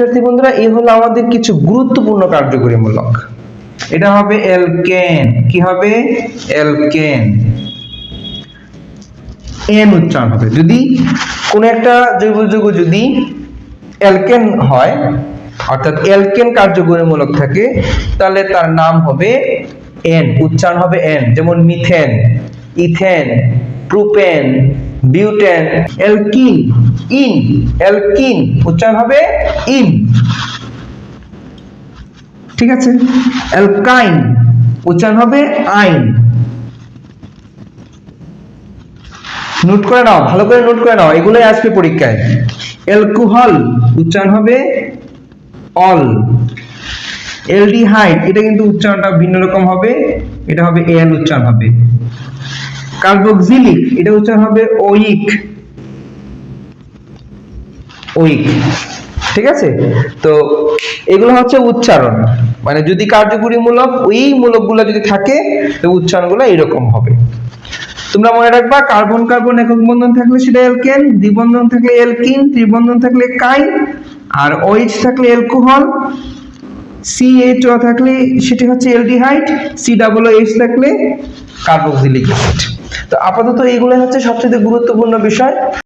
শিক্ষার্থী বন্ধুরা, এই হলো আমাদের কিছু গুরুত্বপূর্ণ কার্যকরীমূলক এটা হবে এলকেন কি হবে? এলকেন এন উচ্চারণ হবে। যদি কোন একটা জৈব যৌগ যদি অ্যালকেন হয়, অর্থাৎ অ্যালকেন কার্যকরীমূলক থাকে, তাহলে তার নাম হবে এন। উচ্চারণ হবে এন, যেমন methane, ethane, propane butane alkene ene, alkene, উচ্চারণ হবে ইন। ঠিক আছে? অ্যালকাইন, উচ্চারণ হবে আইন। নোট করে নাও, ভালো করে নোট করে নাও, এগুলোই আসবে পরীক্ষায়। অ্যালকোহল, উচ্চারণ হবে অল। এলডিহাইড এটা কিন্তু উচ্চারণটা ভিন্ন রকম হবে, এটা হবে এল উচ্চারণ হবে। কার্বক্সিলিক এটা উচ্চারণ হবে ওইক ওইক ঠিক আছে? তো এগুলো হচ্ছে উচ্চারণ। মানে যদি কার্যকরীমূলক, ওই মূলকগুলো যদি থাকে, তো উচ্চারণগুলো এরকম হবে। তোমরা মনে রাখবা, কার্বন কার্বন একক বন্ধন থাকলে সেটা অ্যালকেন দ্বিবন্ধন থাকলে অ্যালকিন ত্রিবন্ধন থাকলে কাইন আর OH থাকলে অ্যালকোহল। CH2 থাকলে সেটি হচ্ছে এলডিহাইড সি ডাবল এইচ থাকলে কার্বক্সিলিক অ্যাসিড তো আপাতত এইগুলো হচ্ছে সবচেয়ে গুরুত্বপূর্ণ বিষয়।